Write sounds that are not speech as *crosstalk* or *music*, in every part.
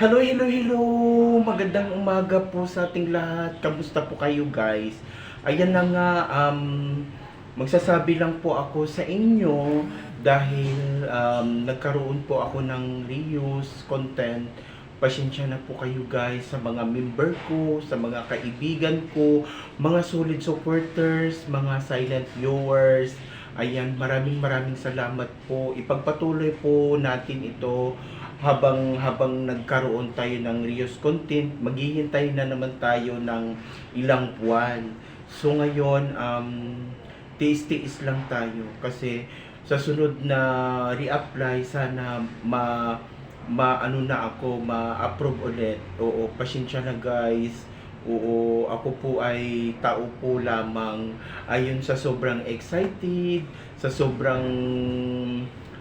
Hello, hello, hello! Magandang umaga po sa ating lahat. Kamusta po kayo guys? Ayan na nga, um, magsasabi lang po ako sa inyo dahil um, nagkaroon po ako ng reuse content. Pasensya na po kayo guys sa mga member ko, sa mga kaibigan ko, mga solid supporters, mga silent viewers. Ayan, maraming maraming salamat po. Ipagpatuloy po natin ito habang habang nagkaroon tayo ng reuse content, maghihintay na naman tayo ng ilang buwan. So ngayon, um, tiis-tiis lang tayo kasi sa sunod na reapply sana ma maano na ako, ma-approve ulit. Oo, pasensya na guys. Oo, ako po ay tao po lamang ayon sa sobrang excited, sa sobrang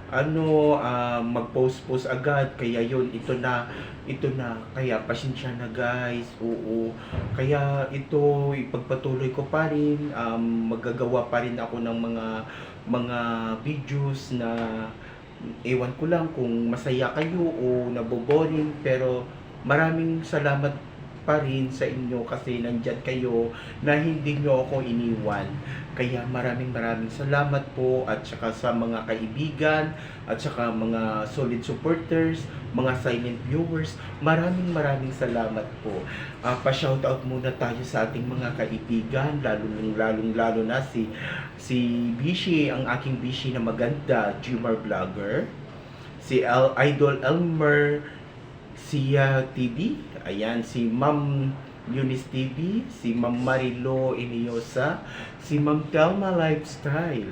ano, ah, mag-post-post agad. Kaya yun, ito na, ito na. Kaya pasensya na guys. Oo. Kaya ito, ipagpatuloy ko pa rin. Um, magagawa pa rin ako ng mga mga videos na ewan ko lang kung masaya kayo o naboboring. Pero maraming salamat pa rin sa inyo kasi nandyan kayo na hindi nyo ako iniwan. Kaya maraming maraming salamat po at saka sa mga kaibigan at saka mga solid supporters, mga silent viewers, maraming maraming salamat po. Ah, pa-shoutout muna tayo sa ating mga kaibigan, lalo lalong lalo na si si Bishi, ang aking Bishi na maganda, Jumar Vlogger, si El, Idol Elmer Sia TV, ayan si Ma'am Eunice TV, si Ma'am Marilo Iniosa, si Ma'am Telma Lifestyle,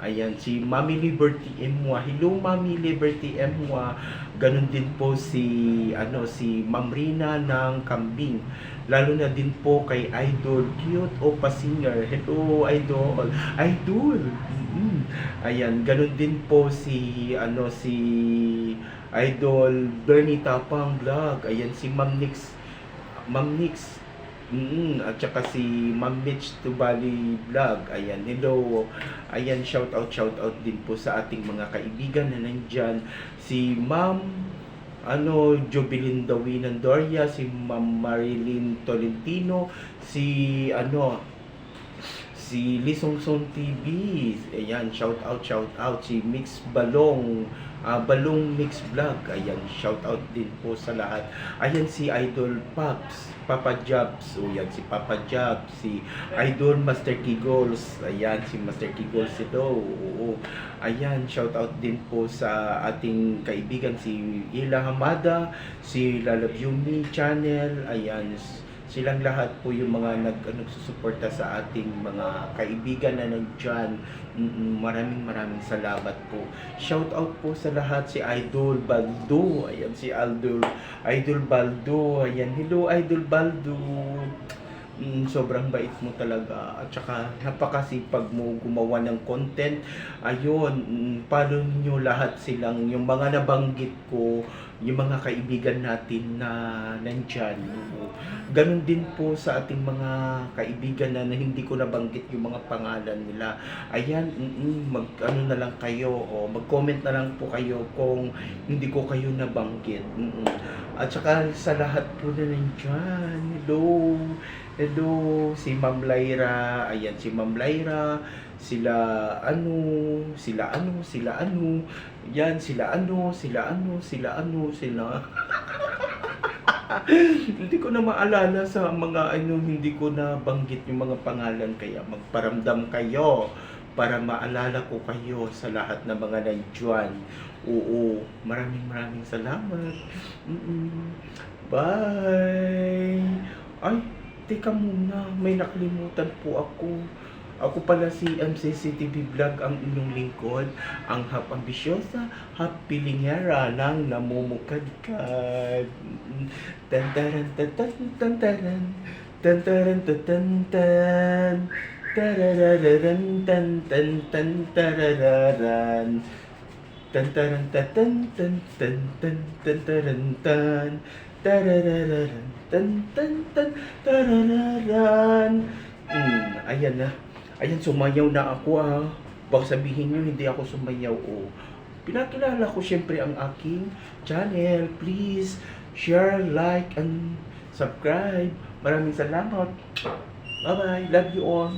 ayan si Mami Liberty Emwa, hello Mami Liberty Emwa, ganun din po si ano si Ma'am Rina ng Kambing, lalo na din po kay Idol. Cute Opa Singer, hello Idol, Idol, mm ayan, ganun din po si ano si Idol Bernie Tapang Vlog. Ayan si Ma'am Nix. Ma'am Nix. Mm, at saka si Ma'am Mitch Tubali Vlog. Ayan, hello. Ayan, shout out, shout out din po sa ating mga kaibigan na nandyan. Si Ma'am ano, Jubilin Dawinan Doria, si Ma'am Marilyn Tolentino, si ano, si Lisongson TV. Ayan, shout out, shout out. Si Mix Balong, ah, Balong Mix Vlog. Ayan, shout out din po sa lahat. Ayan si Idol Pops, Papa Jobs. O yan, si Papa Jobs, si Idol Master Kigols. Ayan, si Master Kigols ito. Oo. Ayan, shout out din po sa ating kaibigan si Ila Hamada, si Lalove You Me channel. Ayan, silang lahat po yung mga nag ano, nagsusuporta sa ating mga kaibigan na nandyan. Maraming maraming salamat po. Shout out po sa lahat si Idol Baldo. Ayan si Idol Idol Baldo. Ayan, hello Idol Baldo. Mm, sobrang bait mo talaga at saka napakasipag mo gumawa ng content ayun mm, follow niyo lahat silang yung mga nabanggit ko yung mga kaibigan natin na nandyan Oo. ganun din po sa ating mga kaibigan na, na hindi ko nabanggit yung mga pangalan nila ayan mm, mag ano na lang kayo o mag comment na lang po kayo kung hindi ko kayo nabanggit Mm-mm. at saka sa lahat po na nandyan hello Hello, si Ma'am Lyra. Ayan, si Ma'am Lyra. Sila ano, sila ano, sila ano. Yan, sila ano, sila ano, sila ano, sila. *laughs* hindi ko na maalala sa mga ano, hindi ko na banggit yung mga pangalan. Kaya magparamdam kayo para maalala ko kayo sa lahat ng mga nandyan. Oo, maraming maraming salamat. Mm-mm. Bye! Ay, teka muna, may nakalimutan po ako. Ako pala si MCCTV Vlog, ang inyong lingkod, ang hap ambisyosa, hap pilingera ng namumukadkad. Tantaran tantaran, tantaran tatan tan, tararararan tan tan tan tarararan. Tantaran tatan tan tan tan tantaran tan, tararararan tan tan tan tarararan. Hmm, ayan na. Ayan, sumayaw na ako ah. Baka sabihin nyo, hindi ako sumayaw oh. Pinakilala ko syempre ang aking channel. Please, share, like, and subscribe. Maraming salamat. Bye-bye. Love you all.